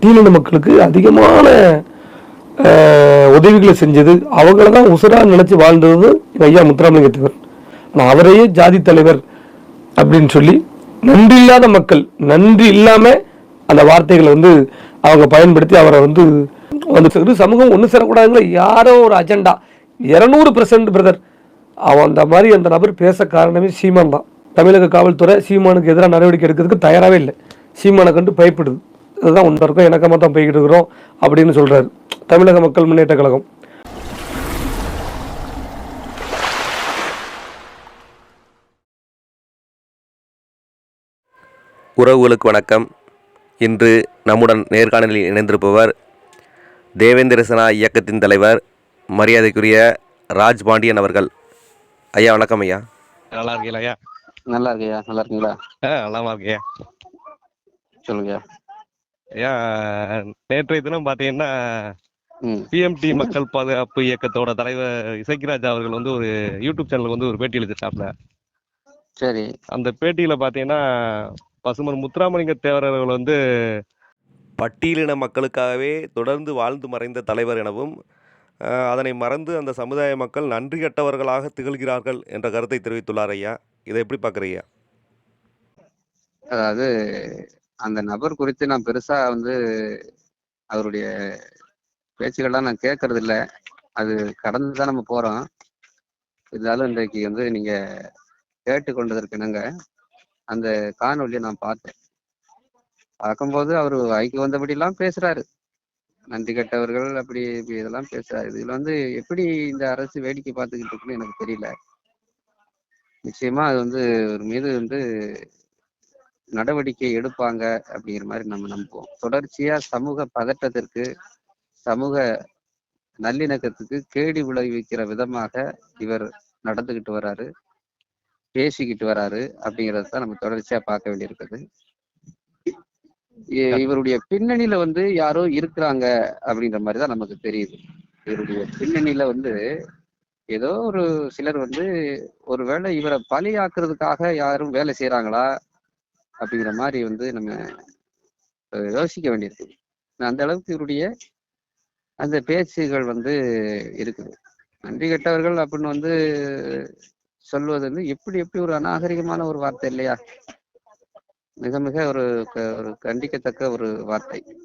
பட்டியலின மக்களுக்கு அதிகமான உதவிகளை செஞ்சது. அவங்கள தான் உசுரா நினச்சி வாழ்ந்தது ஐயா முத்துராமலிங்க தேவர் ஆனால் அவரையே ஜாதி தலைவர் அப்படின்னு சொல்லி நன்றி இல்லாத மக்கள் நன்றி இல்லாமல் அந்த வார்த்தைகளை வந்து அவங்க பயன்படுத்தி அவரை வந்து வந்து சிறு சமூகம் ஒன்று சேரக்கூடாதுங்கிற யாரோ ஒரு அஜெண்டா. இரநூறு பெர்சன்ட் பிரதர் அவன் அந்த மாதிரி அந்த நபர் பேச காரணமே சீமான் தான். தமிழக காவல்துறை சீமானுக்கு எதிராக நடவடிக்கை எடுக்கிறதுக்கு தயாராகவே இல்லை. சீமானை கண்டு பயப்படுது. இதுதான் உண்மை இருக்கும் இணக்கமாக தான் போய்கிட்டு இருக்கிறோம் அப்படின்னு சொல்றாரு. தமிழக மக்கள் முன்னேற்ற கழகம். உறவுகளுக்கு வணக்கம். இன்று நம்முடன் நேர்காணலில் இணைந்திருப்பவர் தேவேந்திர சேனா இயக்கத்தின் தலைவர் மரியாதைக்குரிய ராஜ் பாண்டியன் அவர்கள். ஐயா வணக்கம் ஐயா. நல்லா இருக்கீங்களா ஐயா? நல்லா இருக்கையா நல்லா இருக்கீங்களா? ஆ நல்லாமா இருக்கேன் சொல்லுங்க நேற்றைய தினம் பார்த்தீங்கன்னா ம். பிஎம்டி மக்கள் பாதுகாப்பு இயக்கத்தோட தலைவர் இசைக்கிராஜ் அவர்கள் வந்து ஒரு யூடியூப் சேனலுக்கு வந்து ஒரு பேட்டி அளிச்சிருக்காப்ல சரி. அந்த பேட்டியில பார்த்தீங்கன்னா பசுமன் முத்துராமலிங்க தேவர் அவர்கள் வந்து பட்டியலின மக்களுக்காகவே தொடர்ந்து வாழ்ந்து மறைந்த தலைவர் எனவும் அதனை மறந்து அந்த சமுதாய மக்கள் நன்றி கெட்டவர்களாக திகழ்கிறார்கள் என்ற கருத்தை தெரிவித்துள்ளார் ஐயா. இதை எப்படி பார்க்குறீங்க அதாவது அந்த நபர் குறித்து நான் பெருசா வந்து அவருடைய பேச்சுகள்லாம் நான் கேட்கறது இல்ல அது கடந்து தான் நம்ம போறோம். இருந்தாலும் இன்றைக்கு வந்து நீங்க கேட்டுக்கொண்டதற்கு என்னங்க அந்த காணொலியை நான் பார்த்தேன். பார்க்கும்போது அவர் வாய்க்கு வந்தபடிலாம் பேசுறாரு. நன்றி கெட்டவர்கள் அப்படி இப்படி இதெல்லாம் பேசுறாரு. இதுல வந்து எப்படி இந்த அரசு வேடிக்கை பார்த்துக்கிட்டு இருக்குன்னு எனக்கு தெரியல. நிச்சயமா அது வந்து ஒரு மீது வந்து நடவடிக்கை எடுப்பாங்க அப்படிங்கிற மாதிரி நம்ம நம்புவோம். தொடர்ச்சியா சமூக பதட்டத்திற்கு சமூக நல்லிணக்கத்துக்கு கேடி விளைவிக்கிற விதமாக இவர் நடந்துகிட்டு வராரு பேசிக்கிட்டு வராரு அப்படிங்கறத தான் நம்ம தொடர்ச்சியா பார்க்க வேண்டியிருக்குது. இ- இவருடைய பின்னணியில வந்து யாரோ இருக்கிறாங்க அப்படின்ற மாதிரி தான் நமக்கு தெரியுது. இவருடைய பின்னணியில வந்து ஏதோ ஒரு சிலர் வந்து ஒருவேளை இவரை பலியாக்குறதுக்காக யாரும் வேலை செய்யறாங்களா அப்படிங்கிற மாதிரி வந்து நம்ம யோசிக்க வேண்டியிருக்கு. அந்த அளவுக்கு இவருடைய அந்த பேச்சுகள் வந்து இருக்குது. நன்றி கெட்டவர்கள் அப்படின்னு வந்து சொல்வது வந்து எப்படி எப்படி ஒரு அநாகரிகமான ஒரு வார்த்தை இல்லையா? மிக மிக ஒரு க- ஒரு கண்டிக்கத்தக்க ஒரு வார்த்தை.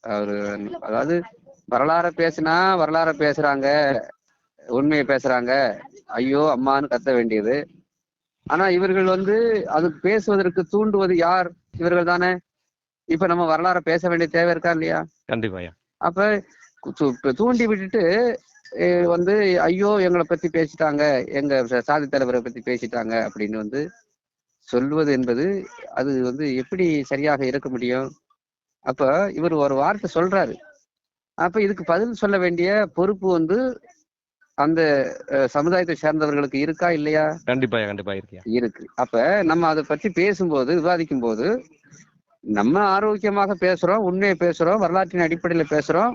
அவரு அதாவது வரலாற பேசினா வரலாற பேசுறாங்க உண்மையை பேசுறாங்க. ஐயோ அம்மான்னு கத்த வேண்டியது. ஆனா இவர்கள் வந்து அது பேசுவதற்கு தூண்டுவது யார்? இவர்கள் தானே. இப்ப நம்ம வரலாற பேச வேண்டிய தேவை இருக்கா இல்லையா? கண்டிப்பா அப்ப தூண்டி விட்டுட்டு வந்து ஐயோ எங்களை பத்தி பேசிட்டாங்க எங்க சாதி தலைவரை பத்தி பேசிட்டாங்க அப்படின்னு வந்து சொல்வது என்பது அது வந்து எப்படி சரியாக இருக்க முடியும்? அப்ப இவர் ஒரு வார்த்தை சொல்றாரு. அப்ப இதுக்கு பதில் சொல்ல வேண்டிய பொறுப்பு வந்து அந்த சமுதாயத்தை சேர்ந்தவர்களுக்கு இருக்கா இல்லையா? கண்டிப்பா கண்டிப்பா இருக்கியா? இருக்கு. அப்ப நம்ம அதை பற்றி பேசும்போது விவாதிக்கும் போது நம்ம ஆரோக்கியமாக பேசுறோம் உண்மையை பேசுறோம் வரலாற்றின் அடிப்படையில பேசுறோம்.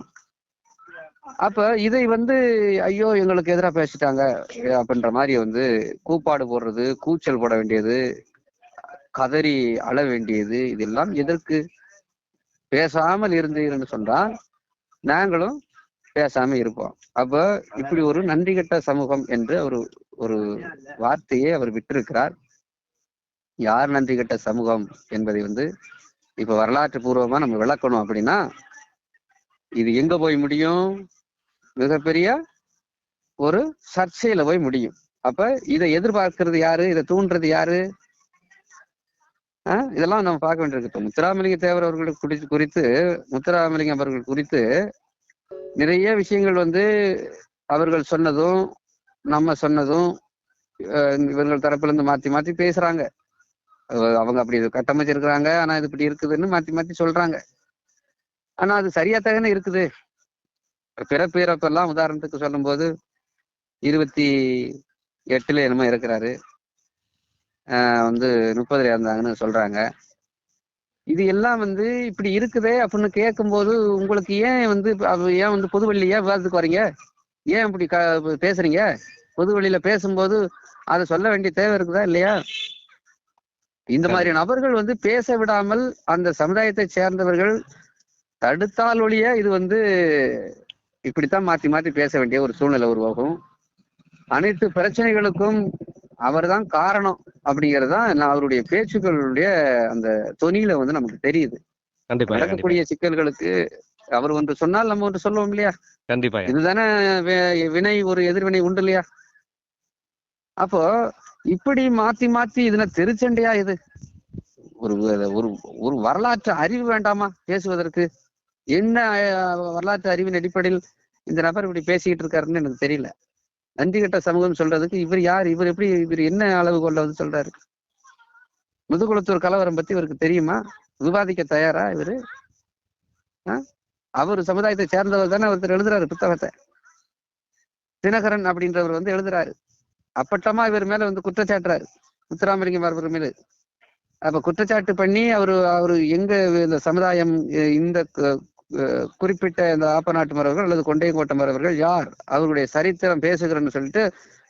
அப்ப இதை வந்து ஐயோ எங்களுக்கு எதிராக பேசிட்டாங்க அப்படின்ற மாதிரி வந்து கூப்பாடு போடுறது கூச்சல் போட வேண்டியது கதறி அழ வேண்டியது இதெல்லாம் எதற்கு? பேசாமல் இருந்தீங்கன்னு சொன்னால் நாங்களும் பேசாம இருப்போம். அப்ப இப்படி ஒரு நன்றி கட்ட சமூகம் என்று ஒரு ஒரு வார்த்தையை அவர் விட்டிருக்கிறார். யார் நன்றி கெட்ட சமூகம் என்பதை வந்து இப்ப வரலாற்று பூர்வமா நம்ம விளக்கணும் அப்படின்னா இது எங்க போய் முடியும்? மிகப்பெரிய ஒரு சர்ச்சையில போய் முடியும். அப்ப இதை எதிர்பார்க்கிறது யாரு? இதை தூண்டுறது யாரு? ஆஹ் இதெல்லாம் நம்ம பார்க்க வேண்டியிருக்கு முத்துராமலிங்க தேவர் அவர்கள் குறித்து குறித்து முத்துராமலிங்கம் அவர்கள் குறித்து நிறைய விஷயங்கள் வந்து அவர்கள் சொன்னதும் நம்ம சொன்னதும் இவர்கள் தரப்புல மாற்றி மாத்தி மாத்தி பேசுறாங்க. அவங்க அப்படி இது கட்டமைச்சிருக்கிறாங்க ஆனா இது இப்படி இருக்குதுன்னு மாத்தி மாத்தி சொல்றாங்க. ஆனா அது சரியா தானே இருக்குது. பிறப்பிறப்பெல்லாம் உதாரணத்துக்கு சொல்லும்போது இருபத்தி எட்டுல என்னமோ இருக்கிறாரு வந்து முப்பதுல இருந்தாங்கன்னு சொல்றாங்க. இது எல்லாம் வந்து இப்படி இருக்குதே அப்படின்னு கேட்கும்போது உங்களுக்கு ஏன் வந்து ஏன் வந்து பொதுவெளியில ஏன் விவாதத்துக்கு வரீங்க ஏன் இப்படி க பேசுறீங்க? பொதுவெளியில பேசும்போது அதை சொல்ல வேண்டிய தேவை இருக்குதா இல்லையா? இந்த மாதிரி நபர்கள் வந்து பேச விடாமல் அந்த சமுதாயத்தை சேர்ந்தவர்கள் தடுத்தால் ஒழிய இது வந்து இப்படித்தான் மாத்தி மாத்தி பேச வேண்டிய ஒரு சூழ்நிலை உருவாகும். அனைத்து பிரச்சனைகளுக்கும் அவர்தான் காரணம் அப்படிங்கிறது தான் அவருடைய பேச்சுக்களுடைய அந்த தொனியில வந்து நமக்கு தெரியுது. நடக்கக்கூடிய சிக்கல்களுக்கு அவர் ஒன்று சொன்னால் நம்ம ஒன்று சொல்லுவோம் இல்லையா? கண்டிப்பா இதுதானே வினை ஒரு எதிர்வினை உண்டு இல்லையா? அப்போ இப்படி மாத்தி மாத்தி இதுல திருச்சண்டையா இது? ஒரு ஒரு ஒரு வரலாற்று அறிவு வேண்டாமா பேசுவதற்கு? என்ன வரலாற்று அறிவின் அடிப்படையில் இந்த நபர் இப்படி பேசிக்கிட்டு இருக்காருன்னு எனக்கு தெரியல. நன்றி சமூகம் சொல்றதுக்கு இவர் யார்? இவர் எப்படி இவர் என்ன அளவு கொள்ள வந்து சொல்றாரு? முதுகுளத்தூர் கலவரம் பத்தி இவருக்கு தெரியுமா? விவாதிக்க தயாரா இவரு? அவர் சமுதாயத்தை சேர்ந்தவர் தானே ஒருத்தர் எழுதுறாரு புத்தகத்தை. தினகரன் அப்படின்றவர் வந்து எழுதுறாரு. அப்பட்டமா இவர் மேல வந்து குற்றச்சாட்டுறாரு. முத்துராமலிங்கம் அவர் மேல அப்ப குற்றச்சாட்டு பண்ணி அவரு அவரு எங்க இந்த சமுதாயம் இந்த குறிப்பிட்ட இந்த ஆப்ப நாட்டு மரவர்கள் அல்லது கொண்டையங்கோட்டை மரவர்கள் யார்? அவருடைய சரித்திரம் பேசுகிறேன்னு சொல்லிட்டு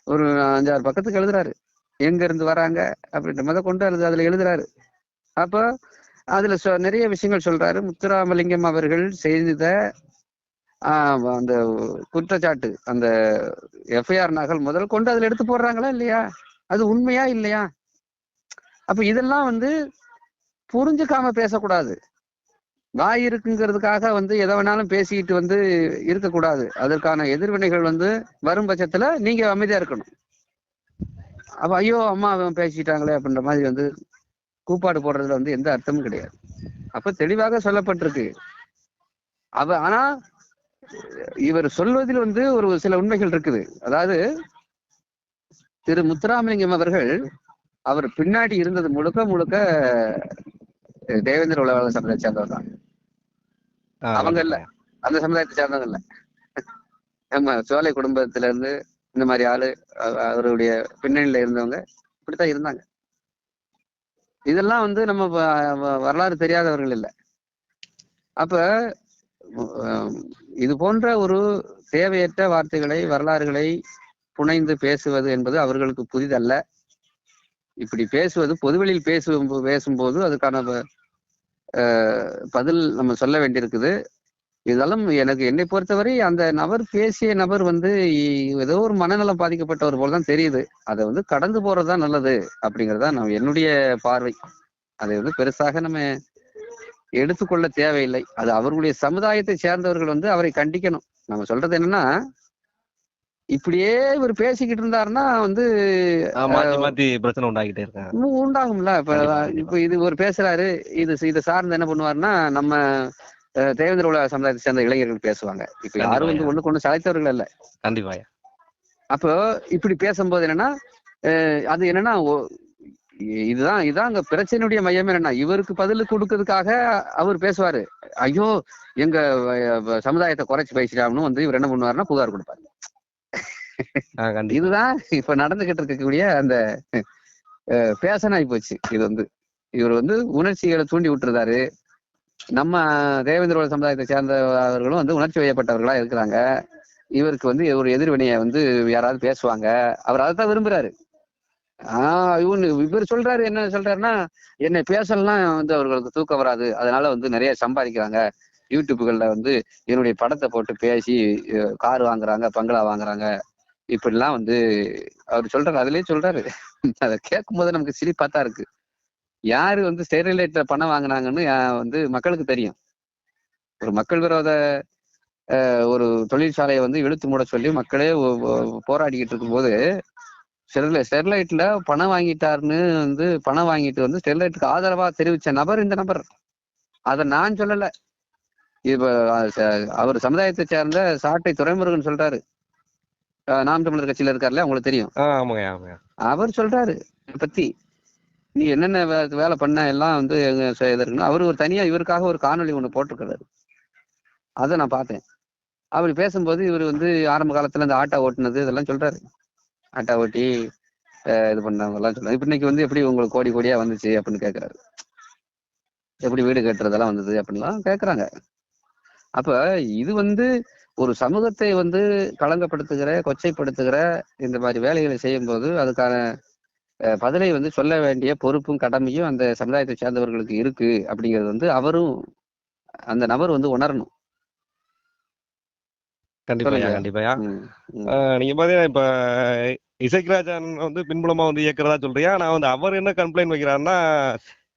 ஒரு அஞ்சாறு பக்கத்துக்கு எழுதுறாரு. எங்க இருந்து வராங்க? அப்படின்ற முத கொண்டு எழுது அதுல எழுதுறாரு. அப்போ அதுல நிறைய விஷயங்கள் சொல்றாரு. முத்துராமலிங்கம் அவர்கள் செய்த ஆஹ் அந்த குற்றச்சாட்டு அந்த எஃப்ஐஆர் நகல் முதல் கொண்டு அதுல எடுத்து போடுறாங்களா இல்லையா? அது உண்மையா இல்லையா? அப்ப இதெல்லாம் வந்து புரிஞ்சுக்காம பேசக்கூடாது. வாய் இருக்குங்கிறதுக்காக வந்து எதை வேணாலும் பேசிக்கிட்டு வந்து இருக்கக்கூடாது. அதற்கான எதிர்வினைகள் வந்து வரும் பட்சத்துல நீங்க அமைதியா இருக்கணும். அப்ப ஐயோ அம்மா அவன் பேசிட்டாங்களே அப்படின்ற மாதிரி வந்து கூப்பாடு போடுறதுல வந்து எந்த அர்த்தமும் கிடையாது. அப்ப தெளிவாக சொல்லப்பட்டிருக்கு. அவ ஆனா இவர் சொல்வதில் வந்து ஒரு சில உண்மைகள் இருக்குது. அதாவது திரு முத்துராமலிங்கம் அவர்கள் அவர் பின்னாடி இருந்தது முழுக்க முழுக்க தேவேந்திர உலக சமுதாயத்தை சேர்ந்தவர் தான். அவங்க இல்ல. அந்த சமுதாயத்தை சேர்ந்தவங்க இல்ல. நம்ம சோலை குடும்பத்துல இருந்து இந்த மாதிரி ஆளு அவருடைய பின்னணியில இருந்தவங்க இப்படித்தான் இருந்தாங்க. இதெல்லாம் வந்து நம்ம வரலாறு தெரியாதவர்கள் இல்லை. அப்ப இது போன்ற ஒரு தேவையற்ற வார்த்தைகளை வரலாறுகளை புனைந்து பேசுவது என்பது அவர்களுக்கு புதிதல்ல. இப்படி பேசுவது பொதுவெளியில் பேசும் பேசும்போது அதுக்கான பதில் நம்ம சொல்ல வேண்டியிருக்குது. இருந்தாலும் எனக்கு என்னை பொறுத்தவரை அந்த நபர் பேசிய நபர் வந்து ஏதோ ஒரு மனநலம் பாதிக்கப்பட்டவர் போல தான் தெரியுது. அதை வந்து கடந்து போறதுதான் நல்லது அப்படிங்கறதுதான் நம்ம என்னுடைய பார்வை. அதை வந்து பெருசாக நம்ம எடுத்துக்கொள்ள தேவையில்லை. அது அவர்களுடைய சமுதாயத்தை சேர்ந்தவர்கள் வந்து அவரை கண்டிக்கணும். நம்ம சொல்றது என்னன்னா இப்படியே இவர் பேசிக்கிட்டு இருந்தாருன்னா வந்து மாத்தி மாத்தி பிரச்சனை உண்டாக்கிட்டே இருக்காங்க உண்டாகும்ல. இப்ப. இப்ப இது ஒரு பேசுறாரு இது இதை சார்ந்து என்ன பண்ணுவாருன்னா நம்ம தேவேந்திர உலக சமுதாயத்தை சேர்ந்த இளைஞர்கள் பேசுவாங்க. இப்ப யாரும் வந்து ஒண்ணு சளைத்தவர்கள் இல்ல கண்டிப்பா அப்போ இப்படி பேசும்போது என்னன்னா அது என்னன்னா இதுதான் இதுதான் அங்க பிரச்சனையுடைய மையம் என்னன்னா இவருக்கு பதில் கொடுக்கறதுக்காக அவர் பேசுவாரு. ஐயோ எங்க சமுதாயத்தை குறைச்சு பேசிட்டாங்கன்னு வந்து இவர் என்ன பண்ணுவாருன்னா புகார் கொடுப்பாரு. இதுதான் இப்ப நடந்துகிட்டு இருக்கக்கூடிய அந்த பேஷன் ஆகி போச்சு. இது வந்து இவர் வந்து உணர்ச்சிகளை தூண்டி விட்டுருந்தாரு. நம்ம தேவேந்திர சமுதாயத்தை சேர்ந்த அவர்களும் வந்து உணர்ச்சி வயப்பட்டவர்களா இருக்கிறாங்க. இவருக்கு வந்து ஒரு எதிர்வினையை வந்து யாராவது பேசுவாங்க. அவர் அதை தான் விரும்புறாரு. ஆஹ் இவனு இவர் சொல்றாரு என்ன சொல்றாருன்னா என்னை பேசலாம் வந்து அவர்களுக்கு தூக்கம் வராது. அதனால வந்து நிறைய சம்பாதிக்கிறாங்க. யூடியூப்புகள்ல வந்து என்னுடைய படத்தை போட்டு பேசி கார் வாங்குறாங்க பங்களா வாங்குறாங்க. இப்படிலாம் வந்து அவர் சொல்றாரு அதுலயே சொல்றாரு. அதை கேட்கும் போது நமக்கு சிரிப்பா தான் இருக்கு. யாரு வந்து ஸ்டெரிலைட்ல பணம் வாங்குனாங்கன்னு வந்து மக்களுக்கு தெரியும். ஒரு மக்கள் விரோத ஒரு தொழிற்சாலையை வந்து இழுத்து மூட சொல்லி மக்களே போராடிக்கிட்டு இருக்கும்போது ஸ்டெர்லை ஸ்டெர்லைட்ல பணம் வாங்கிட்டாருன்னு வந்து பணம் வாங்கிட்டு வந்து ஸ்டெர்லைட்டுக்கு ஆதரவா தெரிவிச்ச நபர் இந்த நபர். அதை நான் சொல்லலை. இப்ப அவர் சமுதாயத்தை சேர்ந்த சாட்டை துறைமுருகன் சொல்றாரு. நாம் தமிழர் கட்சியில இருக்காருல்ல உங்களுக்கு தெரியும். அவர் சொல்றாரு பத்தி. நீ என்னென்ன வேலை பண்ண எல்லாம் வந்து எங்க அவரு ஒரு தனியா இவருக்காக ஒரு காணொளி ஒண்ணு போட்டிருக்கிறாரு அதை நான் பார்த்தேன். அவர் பேசும்போது இவர் வந்து ஆரம்ப காலத்துல இந்த ஆட்டோ ஓட்டுனது இதெல்லாம் சொல்றாரு. ஆட்டோ ஓட்டி இது பண்ணவங்க எல்லாம் சொல்றாரு. இப்ப இன்னைக்கு வந்து எப்படி உங்களுக்கு கோடி கோடியா வந்துச்சு அப்படின்னு கேக்குறாரு. எப்படி வீடு கட்டுறதெல்லாம் வந்தது அப்படின்லாம் கேக்குறாங்க. அப்ப இது வந்து ஒரு சமூகத்தை வந்து களங்கப்படுத்துகிற கொச்சைப்படுத்துகிற இந்த மாதிரி வேலைகளை செய்யும்போது அதுக்கான பதிலை வந்து சொல்ல வேண்டிய பொறுப்பும் கடமையும் அந்த சமுதாயத்தை சேர்ந்தவர்களுக்கு இருக்கு அப்படிங்கிறது வந்து அவரும் அந்த நபர் வந்து உணரணும். கண்டிப்பாயா. கண்டிப்பாயா நீங்க பாத்தீங்கன்னா இப்ப இசைக்ராஜன் வந்து பின்புலமா வந்து இயக்குறதா சொல்றியா நான் வந்து அவர் என்ன கம்ப்ளைண்ட் வைக்கிறாருன்னா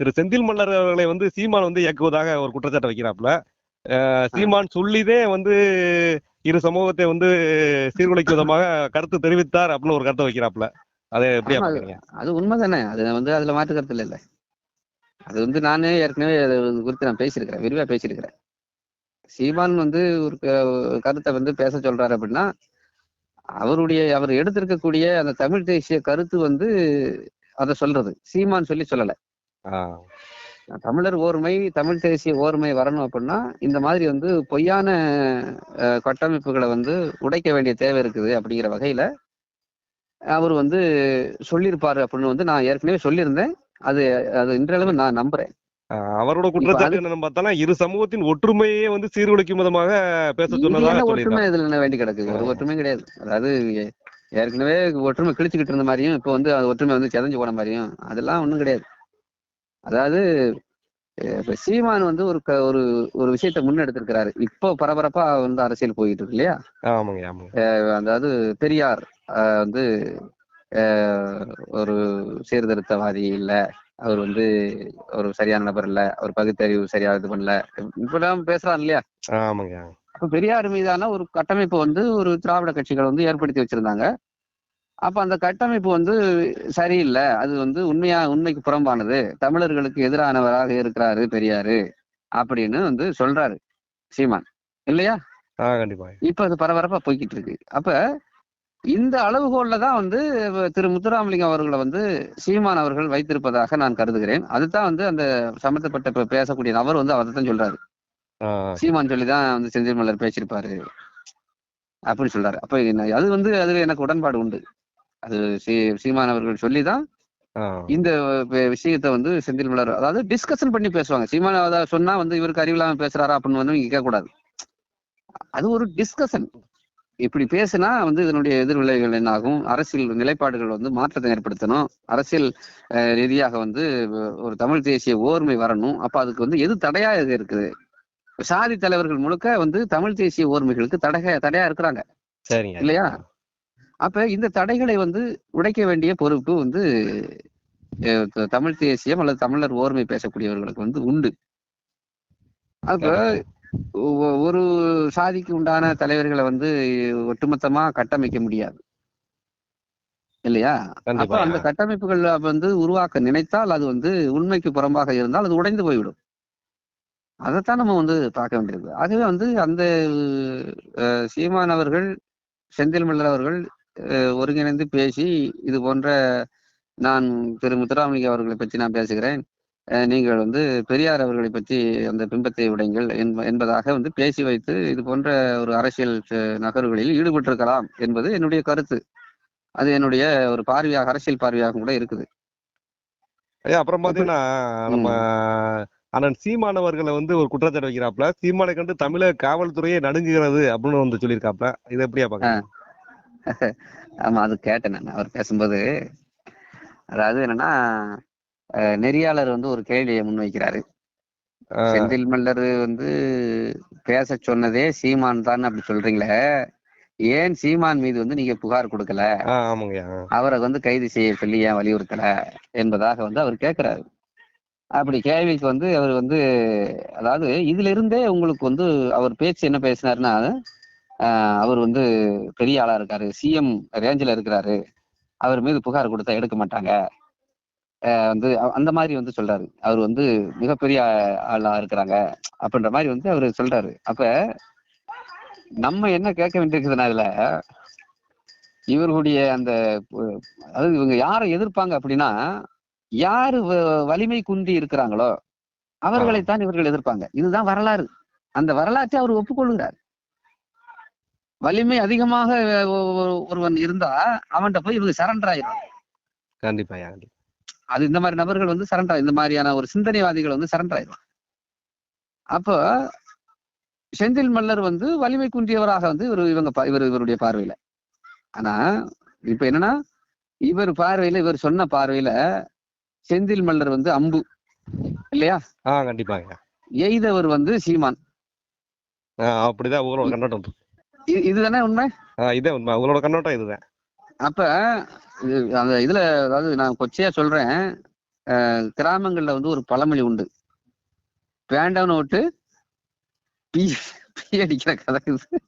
திரு செந்தில் மல்லர் அவர்களை வந்து சீமான் வந்து இயக்குவதாக ஒரு குற்றச்சாட்டை வைக்கிறாப்புல. ஆஹ் சீமான் சொல்லிதே வந்து இரு சமூகத்தை வந்து சீர்குலைக்கும் விதமாக கருத்து தெரிவித்தார் அப்படின்னு ஒரு கருத்தை வைக்கிறாப்புல. அதை பாக்குறீங்க அது உண்மைதானே? அது வந்து அதுல மாற்று கருத்து இல்ல. அது வந்து நானே ஏற்கனவே அது குறித்து நான் பேசியிருக்கிறேன் விரிவா பேசியிருக்கிறேன். சீமான் வந்து ஒரு கருத்தை வந்து பேச சொல்றாரு அப்படின்னா அவருடைய அவர் எடுத்திருக்கக்கூடிய அந்த தமிழ் தேசிய கருத்து வந்து அதை சொல்றது. சீமான் சொல்லி சொல்லல. தமிழர் ஓர்மை தமிழ் தேசிய ஓர்மை வரணும் அப்படின்னா இந்த மாதிரி வந்து பொய்யான கட்டமைப்புகளை வந்து உடைக்க வேண்டிய தேவை இருக்குது அப்படிங்கிற வகையில அவர் வந்து சொல்லியிருப்பாரு அப்படின்னு வந்து நான் ஏற்கனவே சொல்லியிருந்தேன். அது அது இன்றளவு நான் நம்புறேன். அவரோட குற்றச்சாட்டு என்னன்னு பார்த்தாலும் இரு சமூகத்தின் ஒற்றுமையே வந்து சீர்குலைக்கும் விதமாக பேச சொன்னதாக ஒற்றுமை இதுல என்ன வேண்டி கிடக்கு ஒரு ஒற்றுமையும் கிடையாது. அதாவது ஏற்கனவே ஒற்றுமை கிழிச்சுக்கிட்டு இருந்த மாதிரியும் இப்போ வந்து அது ஒற்றுமை வந்து சிதஞ்சு போன மாதிரியும் அதெல்லாம் ஒண்ணும் கிடையாது. அதாவது சீமான் வந்து ஒரு ஒரு ஒரு விஷயத்த முன்னெடுத்திருக்கிறாரு. இப்போ பரபரப்பா வந்து அரசியல் போயிட்டு இருக்கு இல்லையா அதாவது பெரியார் வந்து ஒரு சீர்திருத்தவாதி இல்ல. அவர் வந்து ஒரு சரியான நபர் இல்ல. அவர் பகுத்தறிவு சரியா இது பண்ணல. இப்பெல்லாம் பேசுறான் இல்லையா? ஆமாங்க அப்ப பெரியார் மீதான ஒரு கட்டமைப்பு வந்து ஒரு திராவிட கட்சிகள் வந்து ஏற்படுத்தி வச்சிருந்தாங்க. அப்ப அந்த கட்டமைப்பு வந்து சரியில்லை. அது வந்து உண்மையா உண்மைக்கு புறம்பானது. தமிழர்களுக்கு எதிரானவராக இருக்கிறாரு பெரியாரு அப்படின்னு வந்து சொல்றாரு சீமான். இல்லையா? கண்டிப்பா. இப்ப அது பரபரப்பா போய்கிட்டு இருக்கு. அப்ப இந்த அளவுகோல்ல தான் வந்து திரு முத்துராமலிங்கம் அவர்களை வந்து சீமான் அவர்கள் வைத்திருப்பதாக நான் கருதுகிறேன். அதுதான் வந்து அந்த சம்பந்தப்பட்ட பேசக்கூடிய நபர் வந்து அவர் தான் சொல்றாரு சீமான் சொல்லிதான் வந்து செந்தில் மலர் பேசியிருப்பாரு அப்படின்னு சொல்றாரு. அப்ப அது வந்து அதுல எனக்கு உடன்பாடு உண்டு. அது சீமான் அவர்கள் சொல்லிதான் இந்த விஷயத்தை வந்து செந்தில் மலர் அதாவது டிஸ்கஷன் பண்ணி பேசுவாங்க. சீமான் அதாவது சொன்னா வந்து இவருக்கு அறிவில்லாம பேசுறாரா அப்படின்னு வந்து நீங்க கேட்கக்கூடாது. அது ஒரு டிஸ்கஷன் இப்படி பேசினா வந்து இதனுடைய எதிர்விளைவுகள் என்ன ஆகும் அரசியல் நிலைப்பாடுகள் வந்து மாற்றத்தை ஏற்படுத்தணும். அரசியல் ரீதியாக வந்து ஒரு தமிழ் தேசிய ஓர்மை வரணும். அப்ப அதுக்கு வந்து எது தடையா இது இருக்குது? சாதி தலைவர்கள் முழுக்க வந்து தமிழ் தேசிய ஓர்மைகளுக்கு தடக தடையா இருக்கிறாங்க. சரிங்க. இல்லையா? அப்ப இந்த தடைகளை வந்து உடைக்க வேண்டிய பொறுப்பு வந்து தமிழ் தேசியம் அல்லது தமிழர் ஓர்மை பேசக்கூடியவர்களுக்கு வந்து உண்டு. அப்ப ஒரு சாதிக்கு உண்டான தலைவர்களை வந்து ஒட்டுமொத்தமா கட்டமைக்க முடியாது. இல்லையா? அப்ப அந்த கட்டமைப்புகள் வந்து உருவாக்க நினைத்தால் அது வந்து உண்மைக்கு புறம்பாக இருந்தால் அது உடைந்து போய்விடும். அதைத்தான் நம்ம வந்து பார்க்க வேண்டியது. ஆகவே வந்து அந்த அஹ், சீமான் அவர்கள் செந்தில் மல்லர் அவர்கள் ஒருங்கிணைந்து பேசி இது போன்ற நான் திரு முத்துராமலிங்க அவர்களை பற்றி நான் பேசுகிறேன். நீங்கள் வந்து பெரியார் அவர்களை பற்றி அந்த பிம்பத்தை உடைங்கள் என்ப- என்பதாக வந்து பேசி வைத்து இது போன்ற ஒரு அரசியல் நகர்வுகளில் ஈடுபட்டிருக்கலாம் என்பது என்னுடைய கருத்து. அது என்னுடைய ஒரு பார்வையாக அரசியல் பார்வையாக கூட இருக்குது. அப்புறம் பாத்தீங்கன்னா நம்ம அண்ணன் சீமானவர்களை வந்து ஒரு குற்றச்சாட்டு வைக்கிறாப்ல சீமானை கண்டு தமிழக காவல்துறையே நடுங்குகிறது அப்படின்னு வந்து சொல்லியிருக்காப்ல இது எப்படியா பாக்க ஆமா அது கேட்டேன் நான். அவர் பேசும்போது. அதாவது என்னன்னா நெறியாளர் வந்து ஒரு கேள்வியை முன்வைக்கிறாரு. செந்தில் மல்லர் வந்து பேச சொன்னதே சீமான் தான் அப்படி சொல்றீங்களே. ஏன் சீமான் மீது வந்து நீங்க புகார் கொடுக்கல? அவரை வந்து கைது செய்ய சொல்லி ஏன் வலியுறுத்தல என்பதாக வந்து அவர் கேட்கிறாரு அப்படி கேள்விக்கு வந்து அவர் வந்து அதாவது இதுல இருந்தே உங்களுக்கு வந்து அவர் பேச்சு என்ன பேசினாருன்னா அவர் வந்து பெரிய ஆளா இருக்காரு. சிஎம் ரேஞ்சில் இருக்கிறாரு. அவர் மீது புகார் கொடுத்தா எடுக்க மாட்டாங்க. வந்து அந்த மாதிரி வந்து சொல்றாரு. அவர் வந்து மிகப்பெரிய ஆளா இருக்கிறாங்க. அப்படின்ற மாதிரி வந்து அவர் சொல்றாரு. அப்ப நம்ம என்ன கேட்க வேண்டியிருக்குதுன்னா இதுல இவர்களுடைய அந்த அதாவது இவங்க யாரை எதிர்ப்பாங்க அப்படின்னா யாரு வ- வலிமை குன்றி இருக்கிறாங்களோ அவர்களைத்தான் இவர்கள் எதிர்ப்பாங்க. இதுதான் வரலாறு. அந்த வரலாற்றை அவர் ஒப்புக்கொள்கிறார் வலிமை அதிகமாக ஒருவன் இருந்தா அவன்கிட்ட போய் இவங்க சரண்டர் கண்டிப்பாயா கண்டிப்பா அது இந்த மாதிரி நபர்கள் வந்து சரண்டர் இந்த மாதிரியான ஒரு சிந்தனைவாதிகள் வந்து சரண்டர் ஆயிரும். அப்போ செந்தில் மல்லர் வந்து வலிமை குன்றியவராக வந்து இவர் இவங்க இவர் இவருடைய பார்வையில. ஆனா இப்ப என்னன்னா இவர் பார்வையில இவர் சொன்ன பார்வையில செந்தில் மல்லர் வந்து அம்பு இல்லையா? கண்டிப்பாங்க எய்தவர் வந்து சீமான். அப்படிதான் கண்ணோட்டம். இதுதானே உண்மை? ஆஹ் இதே உண்மை. உங்களோட கண்ணோட்டம் இதுதான். அப்ப அந்த இதுல அதாவது நான் கொச்சையா சொல்றேன். கிராமங்கள்ல வந்து ஒரு பழமொழி உண்டு. வேண்டாம்னு விட்டு பீ பீ அடிக்கிற கதை இது.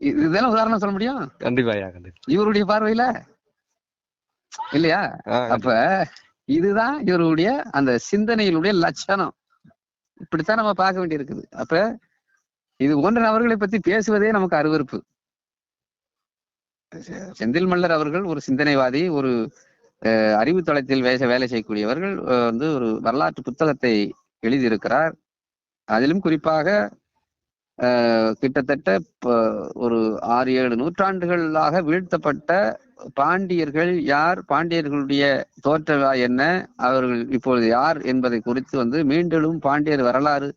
இது- இதுதானே உதாரணம் சொல்ல முடியும்? கண்டிப்பா இவருடைய பார்வையில? இல்லையா? அப்ப இதுதான் இவருடைய அந்த சிந்தனையினுடைய லட்சணம். இப்படித்தான் நம்ம பார்க்க வேண்டியிருக்குது. அப்ப இது போன்ற நபர்களை பத்தி பேசுவதே நமக்கு அருவறுப்பு செந்தில் மல்லர் அவர்கள் ஒரு சிந்தனைவாதி ஒரு அஹ், அறிவு தளத்தில் வேலை வேலை செய்யக்கூடியவர்கள் வந்து ஒரு வரலாற்று புத்தகத்தை எழுதியிருக்கிறார். அதிலும் குறிப்பாக அஹ், கிட்டத்தட்ட ஒரு ஆறு ஏழு நூற்றாண்டுகளாக வீழ்த்தப்பட்ட பாண்டியர்கள் யார் பாண்டியர்களுடைய தோற்றவா என்ன அவர்கள் இப்பொழுது யார் என்பதை குறித்து வந்து மீண்டும் பாண்டியர் வரலாறு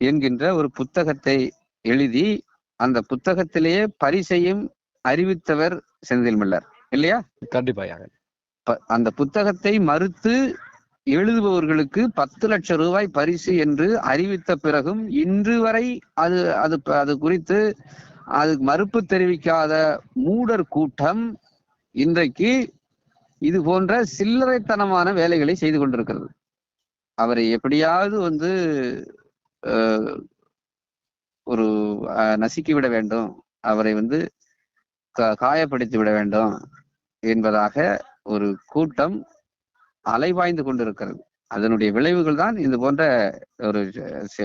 என்கின்ற ஒரு புத்தகத்தை எழுதி அந்த புத்தகத்திலேயே பரிசையும் அறிவித்தவர் செந்தில் மல்லர். இல்லையா? கண்டிப்பா ஐயா. ப- அந்த புத்தகத்தை மறுத்து எழுதுபவர்களுக்கு பத்து லட்சம் ரூபாய் பரிசு என்று அறிவித்த பிறகும் இன்று வரை அது அது அது குறித்து அது மறுப்பு தெரிவிக்காத மூடர் கூட்டம் இன்றைக்கு இது போன்ற சில்லறைத்தனமான வேலைகளை செய்து கொண்டிருக்கிறது. அவரை எப்படியாவது வந்து ஒரு அஹ், நசுக்கி விட வேண்டும் அவரை வந்து காயப்படுத்தி விட வேண்டும் என்பதாக ஒரு கூட்டம் அலைவாய்ந்து கொண்டிருக்கிறது. அதனுடைய விளைவுகள் தான் இது போன்ற ஒரு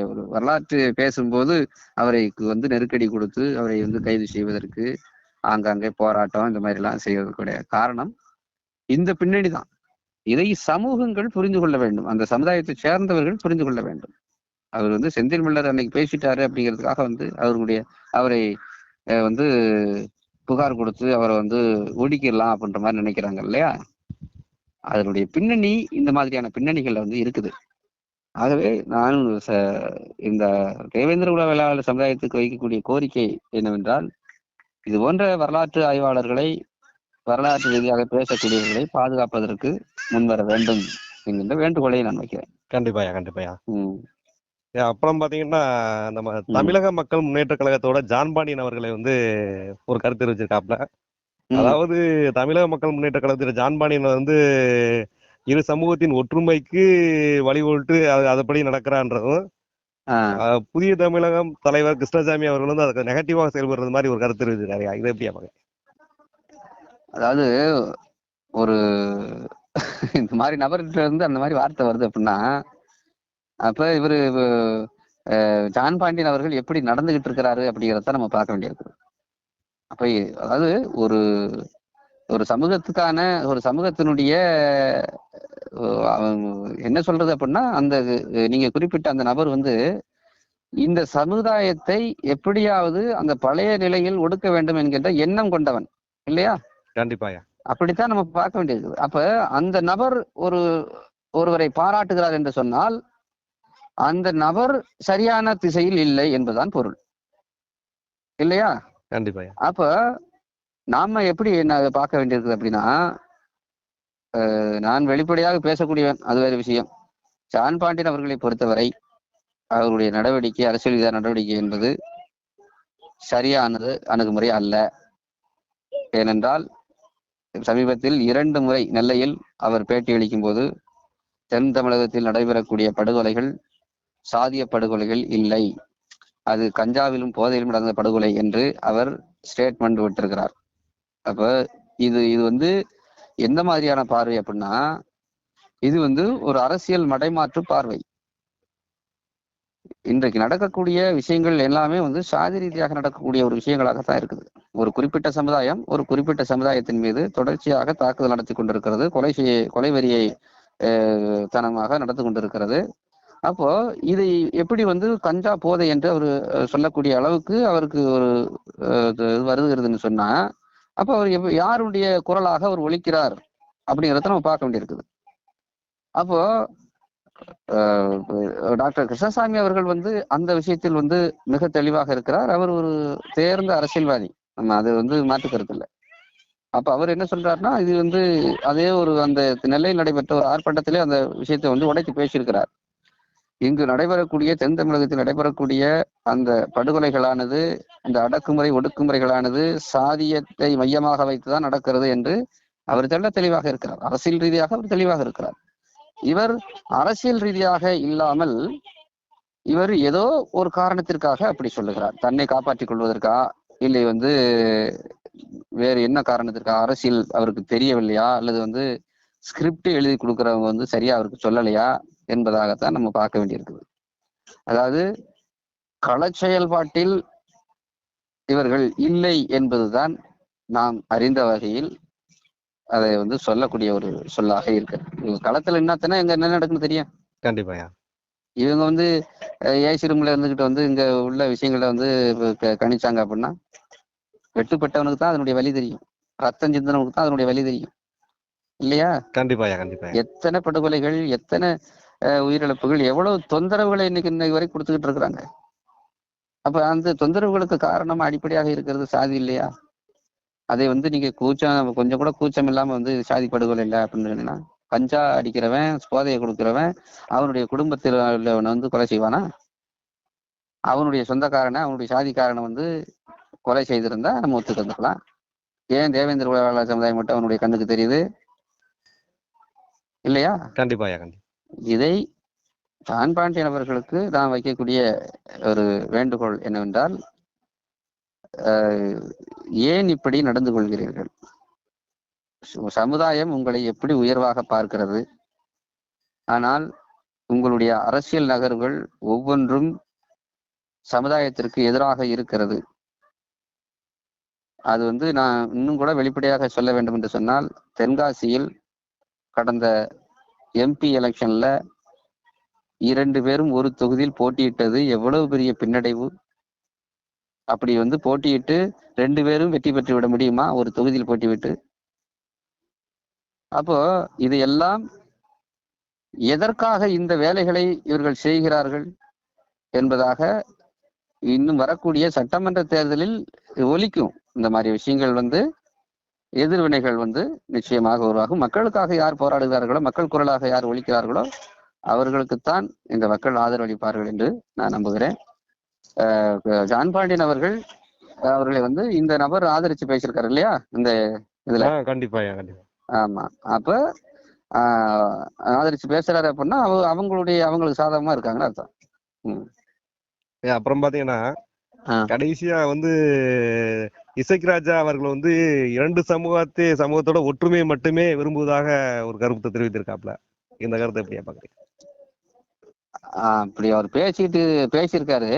ஒரு வரலாற்று பேசும்போது அவரை வந்து நெருக்கடி கொடுத்து அவரை வந்து கைது செய்வதற்கு ஆங்காங்கே போராட்டம் இந்த மாதிரி எல்லாம் செய்வதற்குடைய காரணம் இந்த பின்னணி தான் இதை சமூகங்கள் புரிந்து கொள்ள வேண்டும். அந்த சமுதாயத்தை சேர்ந்தவர்கள் புரிந்து கொள்ள வேண்டும். அவர் வந்து செந்தில் மல்லர் அன்னைக்கு பேசிட்டாரு அப்படிங்கிறதுக்காக வந்து அவர்களுடைய அவரை வந்து புகார் கொடுத்து அவரை வந்து ஒடுக்கிடலாம் அப்படின்ற மாதிரி நினைக்கிறாங்க இல்லையா? அதனுடைய பின்னணி இந்த மாதிரியான பின்னணிகள் வந்து இருக்குது. ஆகவே நான் இந்த தேவேந்திர குல வேளாளர் சமுதாயத்துக்கு வைக்கக்கூடிய கோரிக்கை என்னவென்றால் இது போன்ற வரலாற்று ஆய்வாளர்களை வரலாற்று ரீதியாக பேசக்கூடியவர்களை பாதுகாப்பதற்கு முன்வர வேண்டும் என்கின்ற வேண்டுகோளை நான் வைக்கிறேன். கண்டிப்பா ஐயா கண்டிப்பா ஐயா ம். ஏன் அப்புறம் பாத்தீங்கன்னா நம்ம. தமிழக மக்கள் முன்னேற்ற கழகத்தோட ஜான் பாண்டியன் அவர்களை வந்து ஒரு கருத்து தெரிவிச்சிருக்காப்ல. அதாவது தமிழக மக்கள் முன்னேற்ற கழகத்தில் ஜான் பாண்டியன் வந்து இரு சமூகத்தின் ஒற்றுமைக்கு வழிவகுத்து அது அதுபடி நடக்கிறான்றதும் புதிய தமிழகம் தலைவர் கிருஷ்ணசாமி அவர்கள் வந்து அதுக்கு நெகட்டிவாக செயல்படுறது மாதிரி ஒரு கருத்து தெரிவிச்சிருக்காரு இதை எப்படியா பாக்க அதாவது ஒரு இந்த மாதிரி நபர்கிட்ட இருந்து அந்த மாதிரி வார்த்தை வருது அப்படின்னா அப்ப இவரு ஜான் பாண்டியன் அவர்கள் எப்படி நடந்துகிட்டு இருக்கிறாரு அப்படிங்கிறத நம்ம பார்க்க வேண்டியிருக்கு அப்ப அதாவது ஒரு ஒரு சமூகத்துக்கான ஒரு சமூகத்தினுடைய என்ன சொல்றது அப்படின்னா அந்த நீங்க குறிப்பிட்ட அந்த நபர் வந்து இந்த சமுதாயத்தை எப்படியாவது அந்த பழைய நிலையில் ஒடுக்க வேண்டும் என்கின்ற எண்ணம் கொண்டவன் இல்லையா? கண்டிப்பா ஐயா. அப்படித்தான் நம்ம பார்க்க வேண்டியிருக்குது அப்ப அந்த நபர் ஒரு ஒருவரை பாராட்டுகிறார் என்று சொன்னால் அந்த நபர் சரியான திசையில் இல்லை என்பதுதான் பொருள். இல்லையா? கண்டிப்பா அப்ப நாம எப்படி என்ன பார்க்க வேண்டியிருக்குது அப்படின்னா நான் வெளிப்படையாக பேசக்கூடியவன் அது வேறு விஷயம். ஜான் பாண்டியன் அவர்களை பொறுத்தவரை அவருடைய நடவடிக்கை அரசியல் ரீதியான நடவடிக்கை என்பது சரியானது அணுகுமுறை அல்ல. ஏனென்றால் சமீபத்தில் இரண்டு முறை நெல்லையில் அவர் பேட்டியளிக்கும் போது தென் தமிழகத்தில் நடைபெறக்கூடிய படுகொலைகள் சாதிய படுகொலைகள் இல்லை. அது கஞ்சாவிலும் போதையிலும் நடந்த படுகொலை என்று அவர் ஸ்டேட்மெண்ட் விட்டிருக்கிறார். அப்ப இது இது வந்து எந்த மாதிரியான பார்வை அப்படின்னா இது வந்து ஒரு அரசியல் மடைமாற்று பார்வை. இன்றைக்கு நடக்கக்கூடிய விஷயங்கள் எல்லாமே வந்து சாதி ரீதியாக நடக்கக்கூடிய ஒரு விஷயங்களாகத்தான் இருக்குது. ஒரு குறிப்பிட்ட சமுதாயம் ஒரு குறிப்பிட்ட சமுதாயத்தின் மீது தொடர்ச்சியாக தாக்குதல் நடத்தி கொண்டிருக்கிறது கொலை செய்ய கொலை வரியை அஹ், தனமாக நடந்து கொண்டிருக்கிறது. அப்போ இதை எப்படி வந்து கஞ்சா போதை என்று அவர் சொல்லக்கூடிய அளவுக்கு அவருக்கு ஒரு இது வருகிறதுன்னு சொன்னா அப்போ அவர் யாருடைய குரலாக அவர் ஒழிக்கிறார் அப்படிங்கிறத நம்ம பார்க்க வேண்டியிருக்குது. அப்போ டாக்டர் கிருஷ்ணசாமி அவர்கள் வந்து அந்த விஷயத்தில் வந்து மிக தெளிவாக இருக்கிறார். அவர் ஒரு தேர்ந்த அரசியல்வாதி. நம்ம அது வந்து மாற்று இல்லை அப்ப அவர் என்ன சொல்றாருன்னா இது வந்து அதே ஒரு அந்த நெல்லையில் நடைபெற்ற ஒரு ஆர்ப்பாட்டத்திலே அந்த விஷயத்தை வந்து உடைத்து பேசியிருக்கிறார். இங்கு நடைபெறக்கூடிய தென் தமிழகத்தில் நடைபெறக்கூடிய அந்த படுகொலைகளானது இந்த அடக்குமுறை ஒடுக்குமுறைகளானது சாதியத்தை மையமாக வைத்துதான் நடக்கிறது என்று அவர் தெள்ள தெளிவாக இருக்கிறார். அரசியல் ரீதியாக அவர் தெளிவாக இருக்கிறார். இவர் அரசியல் ரீதியாக இல்லாமல் இவர் ஏதோ ஒரு காரணத்திற்காக அப்படி சொல்லுகிறார். தன்னை காப்பாற்றிக் கொள்வதற்கா? இல்லை வந்து வேறு என்ன காரணத்திற்காக அரசியல் அவருக்கு தெரியவில்லையா? அல்லது வந்து ஸ்கிரிப்ட் எழுதி கொடுக்கறவங்க வந்து சரியா அவருக்கு சொல்லலையா? என்பதாகத்தான் நம்ம பார்க்க வேண்டியிருக்குது. அதாவது கள செயல்பாட்டில் இவர்கள் இல்லை என்பதுதான் நாம் அறிந்த வகையில் அதை வந்து சொல்லக்கூடிய ஒரு சொல்லாக இருக்கு. இவங்க களத்துல என்னத்தனா இங்க என்ன நடக்குன்னு தெரியும்? கண்டிப்பாயா இவங்க வந்து ஏசி ரூம்ல இருந்துகிட்டு வந்து இங்க உள்ள விஷயங்களை வந்து கணிச்சாங்க அப்படின்னா வெட்டுப்பட்டவனுக்கு தான் அதனுடைய வலி தெரியும். ரத்தம் சிந்தனவுக்கு தான் அதனுடைய வலி தெரியும். இல்லையா? கண்டிப்பாயா கண்டிப்பாயா எத்தனை படுகொலைகள் எத்தனை உயிரிழப்புகள் எவ்வளவு தொந்தரவுகளை இன்னைக்கு இன்னைக்கு வரை கொடுத்துக்கிட்டு இருக்கிறாங்க? அப்ப அந்த தொந்தரவுகளுக்கு காரணம் அடிப்படையாக இருக்கிறது சாதி இல்லையா? அதை வந்து நீங்க கூச்சம் கொஞ்சம் கூட கூச்சம் இல்லாம வந்து சாதி படுகொலை இல்லை அப்படின்னு சொன்னீங்கன்னா பஞ்சா அடிக்கிறவன் சோதையை கொடுக்கிறவன் அவனுடைய குடும்பத்தில் உள்ளவனை வந்து கொலை செய்வானா? அவனுடைய சொந்தக்காரனை அவனுடைய சாதிக்காரனை வந்து கொலை செய்திருந்தா நம்ம ஒத்துக்கு வந்துக்கலாம். ஏன் தேவேந்திர உலக சமுதாயம் மட்டும் அவனுடைய கண்ணுக்கு தெரியுது? இல்லையா? கண்டிப்பா கண்டிப்பா. இதை தான் பாண்டியன் அவர்களுக்கு நான் வைக்கக்கூடிய ஒரு வேண்டுகோள் என்னவென்றால் அஹ், ஏன் இப்படி நடந்து கொள்கிறீர்கள்? சமுதாயம் உங்களை எப்படி உயர்வாக பார்க்கிறது? ஆனால் உங்களுடைய அரசியல் நகர்வுகள் ஒவ்வொன்றும் சமுதாயத்திற்கு எதிராக இருக்கிறது. அது வந்து நான் இன்னும் கூட வெளிப்படையாக சொல்ல வேண்டும் என்று சொன்னால் தென்காசியில் கடந்த எம்பி எலெக்ஷன்ல இரண்டு பேரும் ஒரு தொகுதியில் போட்டியிட்டது எவ்வளவு பெரிய பின்னடைவு? அப்படி வந்து போட்டியிட்டு ரெண்டு பேரும் வெற்றி பெற்று விட முடியுமா? ஒரு தொகுதியில் போட்டிவிட்டு. அப்போ இது எல்லாம் எதற்காக இந்த வேலைகளை இவர்கள் செய்கிறார்கள் என்பதாக இன்னும் வரக்கூடிய சட்டமன்ற தேர்தலில் ஒலிக்கும். இந்த மாதிரி விஷயங்கள் வந்து எதிர்வினைகள் வந்து நிச்சயமாக உருவாகும். மக்களுக்காக யார் போராடுகிறார்களோ மக்கள் குரலாக யார் ஒலிக்கிறார்களோ அவர்களுக்குத்தான் இந்த மக்கள் ஆதரவளிப்பார்கள் என்று நான் நம்புகிறேன். ஜான் பாண்டியன் அவர்கள் அவர்களை வந்து இந்த நபர் ஆதரிச்சு பேசியிருக்காரு இல்லையா? இந்த இதுல. கண்டிப்பா ஆமா. அப்ப ஆதரிச்சு பேசுறாரு அப்படின்னா அவ- அவங்களுடைய அவங்களுக்கு சாதகமா இருக்காங்கன்னு அர்த்தம். அப்புறம் பாத்தீங்கன்னா. கடைசியா வந்து இசைக் ராஜா அவர்கள் வந்து இரண்டு சமூகத்தை சமூகத்தோட ஒற்றுமையை மட்டுமே விரும்புவதாக ஒரு கருத்தை தெரிவித்திருக்காப்ல. இந்த கருத்தை எப்படியா பாக்குறீங்க அப்படி அவர் பேசிட்டு பேசியிருக்காரு.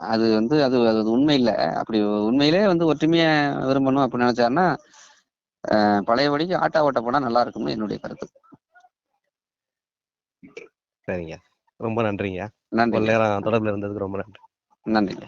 அது வந்து அது அது உண்மை இல்லை. அப்படி உண்மையிலே வந்து ஒற்றுமையை விரும்பணும் அப்படின்னு நினைச்சாருன்னா பழையபடிக்கு ஆட்டா ஓட்ட போனா நல்லா இருக்கும்னு என்னுடைய கருத்து. சரிங்க. ரொம்ப நன்றிங்க. நன்றி நேரம் தொடர்புல இருந்ததுக்கு ரொம்ப நன்றி. நன்றிங்க.